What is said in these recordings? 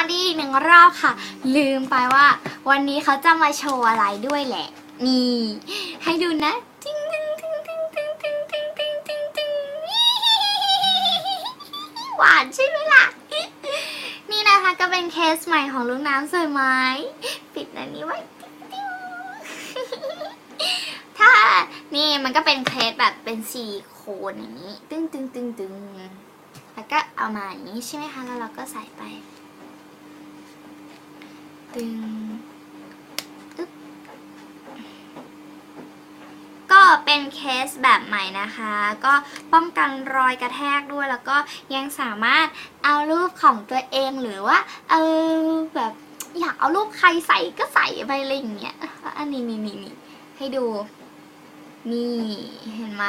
วัสดีอีกหนึ่งรอบค่ะ ลืมไปว่า วันนี้เขาจะมาโชว์อะไรด้วยแหละ นี่ ให้ดูนะติ๊งติ๊งติ๊งติ๊งติ๊งติ๊งติ๊งติ๊งติ๊งติ๊งหวานใช่ไหมล่ะ นี่นะคะก็เป็นเคสใหม่ของลูกน้ำสวยไหมปิดอันนี้ไว้ถ้านี่มันก็เป็นเคสแบบเป็นซีลิโคนอย่างนี้ ตึ้งตึ้งตึ้งตึ้งแล้วก็เอามาอย่างนี้ใช่ไหมคะ แล้วเราก็ใส่ไป ตึงอึ๊บก็เป็นเคสแบบใหม่นะคะ ก็ป้องกันรอยกระแทกด้วยแล้วก็ยังสามารถเอารูปของตัวเองหรือว่า เออแบบอยากเอารูปใครใส่ก็ใส่ไปอะไรอย่างเงี้ยอันนี้นี่นี่นี่ให้ดู นี่เห็นไหม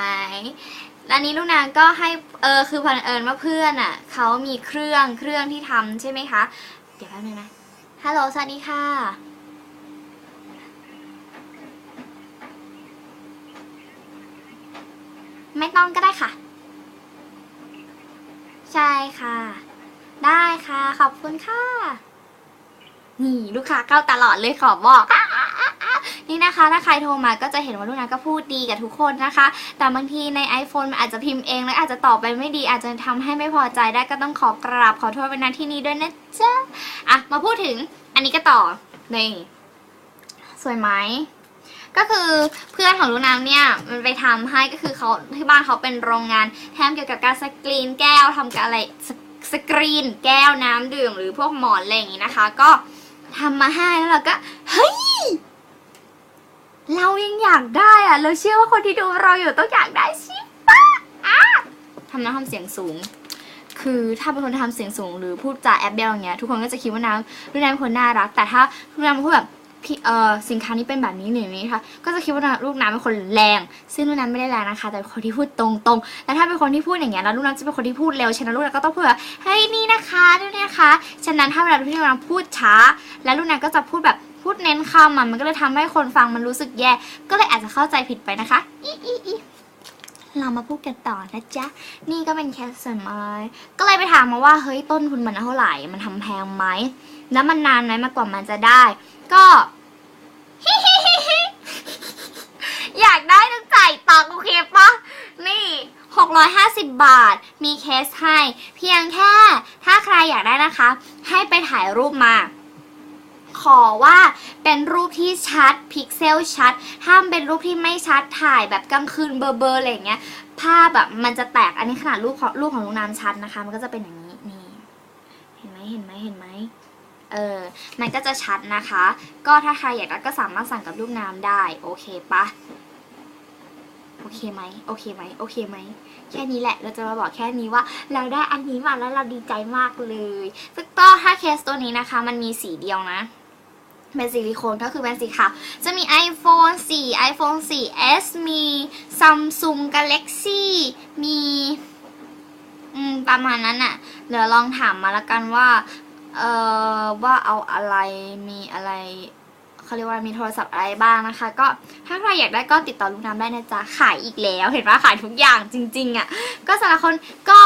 อันนี้ลูกนางก็ให้เออคือพันเอิญว่าเพื่อนอะเขามีเครื่องเครื่องที่ทำใช่ไหมคะ เดี๋ยวแป๊บนึงนะ ฮัลโหล สวัสดีค่ะ ไม่ต้องก็ได้ค่ะ ใช่ค่ะ ได้ค่ะ ขอบคุณค่ะ นี่ ลูกค้าเข้าตลอดเลยขอบอก นี่นะคะ ถ้าใครโทรมาก็จะเห็นว่าลูกนาก็พูดดีกับทุกคนนะคะ แต่บางทีใน iPhone มันอาจจะพิมพ์เอง แล้วอาจจะตอบไปไม่ดีอาจจะทำให้ไม่พอใจได้ก็ต้องขอกราบขอโทษไปณที่นี้ด้วยนะจ๊ะอะมาพูดถึงอันนี้ก็ต่อนี่สวยไหมก็คือเพื่อนของลูกน้ำเนี่ยมันไปทำให้ก็คือเขาที่บ้านเขาเป็นโรงงานทำเกี่ยวกับการสกรีนแก้วทำกับอะไรสสกรีน แก้วน้ำดื่มหรือพวกหมอนอะไรอย่างงี้นะคะ ก็ทำมาให้แล้วเราก็เฮ้ย เรายังอยากได้อะเราเชื่อว่าคนที่ดูเราอยู่ต้องอยากได้ใช่ปะอะทำน้ำทำเสียงสูง คือถ้าเป็นคนทำเสียงสูง หรือพูดจาแอบเบลอย่างเงี้ยทุกคนก็จะคิดว่าน้ำลูกน้ำเป็นคนน่ารัก แต่ถ้าลูกน้ำพูดแบบพี่เออสินค้านี้เป็นแบบนี้หนึ่งนี้ค่ะก็จะคิดว่าลูกน้ำเป็นคนแรง ซึ่งลูกน้ำไม่ได้แรงนะคะ แต่เป็นคนที่พูดตรงๆแล้วถ้าเป็นคนที่พูดอย่างเงี้ยแล้วลูกน้ำจะเป็นคนที่พูดเร็วฉะนั้นลูกน้ำก็ต้องพูดแบบเฮ้ยนี่นะคะนี่นะคะ ฉะนั้นถ้าเวลาที่ลูกน้ำพูดช้า แล้วลูกน้ำก็จะพูดแบบ พูดเน้นคำอะมันก็เลยทำให้คนฟังมันรู้สึกแย่ ก็เลยอาจจะเข้าใจผิดไปนะคะอีอีอีเรามาพูดกันต่อนะจ๊ะ นี่ก็เป็นแคสส่วนไม้ก็เลยไปถามมาว่าเฮ้ยต้นทุนมันเท่าไหร่ มันทำแพงไหม แล้วมันนานไหมมากกว่ามันจะได้ ก็ อยากได้ต้องจ่ายตังค์โอเคปะนี่ 650 บาท มีเคสให้ เพียงแค่ ถ้าใครอยากได้นะคะ ให้ไปถ่ายรูปมา ขอว่าเป็นรูปที่ชัดพิกเซลชัดห้ามเป็นรูปที่ไม่ชัดถ่ายแบบกลางคืนเบอร์เบอร์อะไรอย่างเงี้ยภาพแบบมันจะแตกอันนี้ขนาดรูปของรูปของลูกน้ำชัดนะคะ มันก็จะเป็นอย่างนี้นี่เห็นไหมเห็นไหมเห็นไหมเออมันก็จะชัดนะคะ ก็ถ้าใครอยากก็สามารถสั่งกับลูกน้ำได้โอเคปะโอเคไหมโอเคไหมโอเคไหมแค่นี้แหละเราจะมาบอกแค่นี้ว่า เราได้อันนี้มาแล้วเราดีใจมากเลยซึ่งก็ถ้าเคสตัวนี้นะคะ มันมีสีเดียวนะ เป็นซิลิโคนก็คือเป็นสีขาว จะมี iPhone 4 iPhone 4s มี Samsung Galaxy มีมประมาณนั้นอะเดี๋ยวลองถามมาละกันว่า เอ่อ ว่าเอาอะไร มีอะไรเขาเรียกว่ามีโทรศัพท์อะไรบ้างนะคะ ก็ถ้าใครอยากได้ก็ติดต่อลูกน้ำได้นะจ๊ะ ขายอีกแล้วเห็นว่าขายทุกอย่างจริง ๆอะก็สำหรับคนก็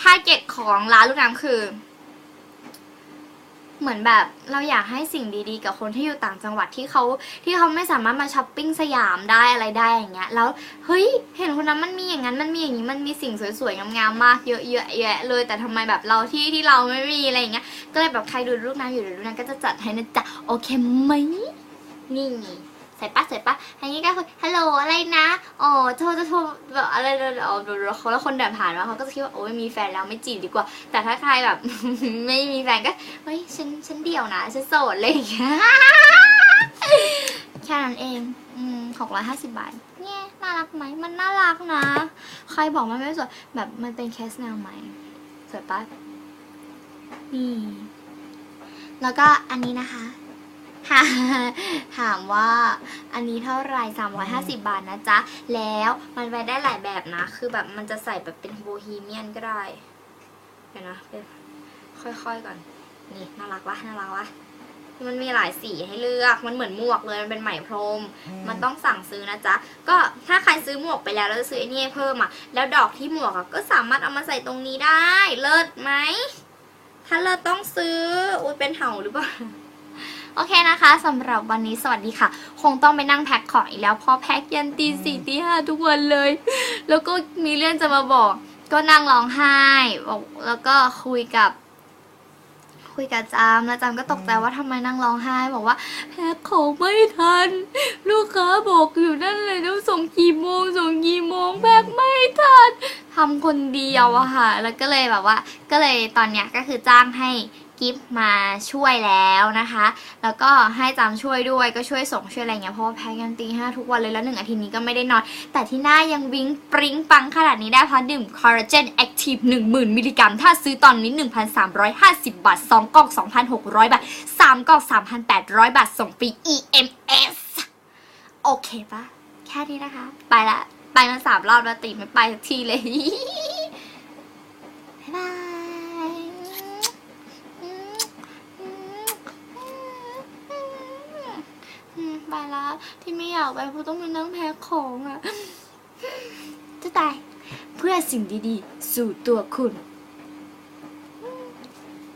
ทาร์เก็ตของร้านลูกน้ำคือ เหมือนแบบเราอยากให้สิ่งดีๆ กับคนที่อยู่ต่างจังหวัดที่เขาที่เขาไม่สามารถมาช้อปปิ้งสยามได้อะไรได้อย่างเงี้ยแล้วเฮ้ยเห็นคนนั้นมันมีอย่างนั้นมันมีอย่างนี้มันมีสิ่งสวยๆงามๆมากเยอะๆแยะเลย แต่ทำไมแบบเราที่ที่เราไม่มีอะไรอย่างเงี้ยก็เลยแบบใครดูลูกน้ำอยู่เดี๋ยวลูกน้ำก็จะจัดให้นะจ๊ะโอเคไหมนี่ ใส่ปะใส่ปะอันนี้ก็คือฮัลโหลอะไรนะอ๋อโทรจะโทรแบบอะไรอ๋อแล้วคนเดินผ่านมาเขาก็จะคิดว่าโอ้ยมีแฟนแล้วไม่จีบดีกว่า แต่ถ้าใครแบบ ไม่มีแฟนก็เฮ้ยฉันฉันเดี่ยวนะฉันโสดเลยอย่างเงี้ยแค่นั้นเองอืมหกร้อยห้าสิบบาทเนี่ยน่ารักไหมมันน่ารักนะ ใครบอกมันไม่สวยแบบมันเป็นแคสแนวใหม่สวยปะนี่แล้วก็อันนี้นะคะ ถามว่าอันนี้เท่าไหร่350 บาทนะจ๊ะ แล้วมันไปได้หลายแบบนะ คือแบบมันจะใส่แบบเป็นโบฮีเมียนก็ได้ เดี๋ยวนะเป็นค่อยๆก่อน นี่น่ารักวะน่ารักวะมันมีหลายสีให้เลือก มันเหมือนหมวกเลย มันเป็นไหมพรม มันต้องสั่งซื้อนะจ๊ะ ก็ถ้าใครซื้อหมวกไปแล้วแล้วจะซื้อไอ้นี่ให้เพิ่มอะ แล้วดอกที่หมวกอะก็สามารถเอามาใส่ตรงนี้ได้ เลิศไหมถถ้าเราต้องซื้อ อุ้ยเป็นเห่าหรือเปล่า โอเคนะคะสำหรับวันนี้สวัสดีค่ะ คงต้องไปนั่งแพ็คของอีกแล้วเพราะแพ็คยันตีสี่ตีห้าทุกวันเลย แล้วก็มีเรื่องจะมาบอก ก็นั่งร้องไห้บอกแล้วก็คุยกับ คุยกับจามแล้วจามก็ตกใจว่าทำไมนั่งร้องไห้ บอกว่าแพ็คของไม่ทัน ลูกค้าบอกอยู่นั่นเลยต้องส่งกี่โมงส่งกี่โมงแพ็คไม่ทันทำคนเดียวอะค่ะ แล้วก็เลยแบบว่า ก็เลยตอนเนี้ยก็คือจ้างให้ กิฟมาช่วยแล้วนะคะ แล้วก็ให้จามช่วยด้วยก็ช่วยส่งช่วยอะไรเงี้ยเพราะว่าแพ็กกันตีห้าทุกวันเลยแล้วหนึ่งอาทิตย์นี้ก็ไม่ได้นอน แต่ที่หน้ายังวิ้งปริ้งปังขนาดนี้ได้เพราะดื่มคอลลาเจนแอคทีฟ10,000มิลลิกรัม ถ้าซื้อตอนนี้ 1,350 บาท 2 กล่อง 2,600 บาท 3 กล่อง 3,800 บาท ส่งฟรี EMS โอเคปะแค่นี้นะคะ ไปละ ไปมาสามรอบแล้วตีไม่ไปสักทีเลย บ๊ายบาย ไปละที่ไม่อยากไปเพราะต้องมานั่งแพ็คของอะจะตายเพื่อสิ่งดีๆ สู่ตัวคุณ